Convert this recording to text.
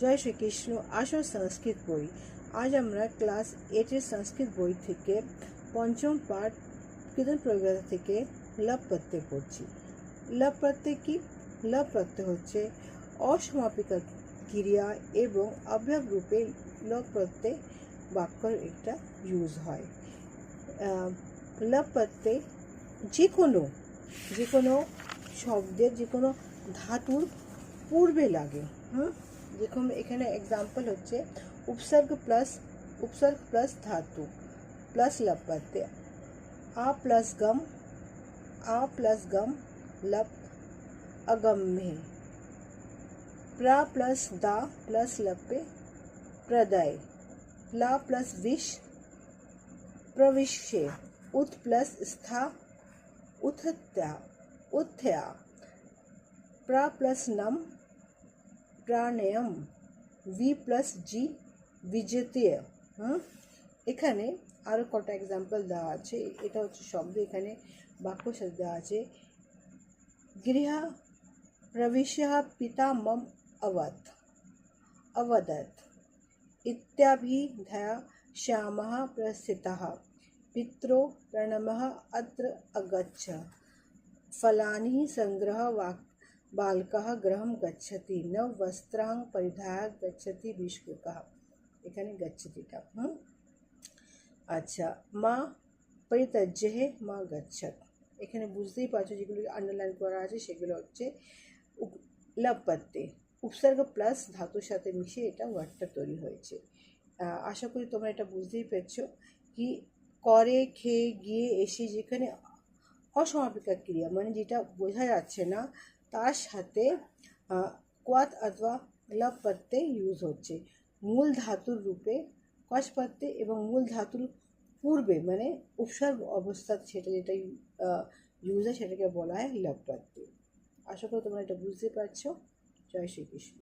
জয় শ্রীকৃষ্ণ আসো সংস্কৃত বই। আজ আমরা ক্লাস এইটের সংস্কৃত বই থেকে পঞ্চম পাঠ কীর্তন প্রয়োগতা থেকে লব প্রত্যয় পড়ছি। লব প্রত্যয় কি? লব প্রত্যয় হচ্ছে অসমাপিকা ক্রিয়া এবং অব্যয় রূপে লব প্রত্যয় বাক্যর একটা ইউজ হয়। লব প্রত্যয় যে কোনো যে কোনো শব্দের যে কোনো ধাতুর পূর্বে লাগে, হুম? যেরকম এখানে এক্সাম্পল হচ্ছে উপসর্গ প্লাস উপসর্গ প্লাস ধাতু প্লাস লপ प्रत्यय आ प्लस गम आ प्लस गम लप अगम में प्रा प्लस दा प्लस लपे प्रदय प्ला प्लस विष प्रविश्य उत प्लस स्था उथत्या उत्थया प्रा प्लस नम প্রাণায়াম ভি প্লাস জি বিজেতীয় হ্যাঁ এখানে আরও কটা এক্সাম্পল দেওয়া আছে এটা হচ্ছে শব্দ এখানে বাক্য সাথে দেওয়া আছে গৃহ প্রবিশ্য পিতা মম অবধ অবদত ইত্যাভিধয়া শ্যামः प्रस्थितः पित्रो प्रणमः अत्र अगच्छ फलानि सङ्ग्रह वाक् বালকः গৃহম গচ্ছতি ন বস্ত্রাং পরিধায় গচ্ছতি বিষ্কুকः এখানে গচ্ছতিটা হুম আচ্ছা মা পরিত্যাজ্য হে মা গচ্ছত এখানে বুঝতেই পারছ যেগুলো আন্ডারলাইন করা আছে, সেগুলো হচ্ছে লব উপসর্গ প্লাস ধাতুর সাথে মিশিয়ে এটা ওয়ার্ডটা তৈরি হয়েছে। আশা করি তোমরা এটা বুঝতেই পেরেছ কি করে, খেয়ে, গিয়ে, এসে যেখানে অসমাপিকা ক্রিয়া মানে যেটা বোঝা যাচ্ছে না তার সাথে কোয়াত অথবা লব পত্তে ইউজ হচ্ছে। মূল ধাতুর রূপে কস পত্তে এবং মূল ধাতুর পূর্বে মানে উপসর্গ অবস্থা সেটা যেটা ইউজ হয় সেটাকে বলা হয় লব পত্তে আশা করি তোমরা এটা বুঝতে পারছ। জয় শ্রীকৃষ্ণ।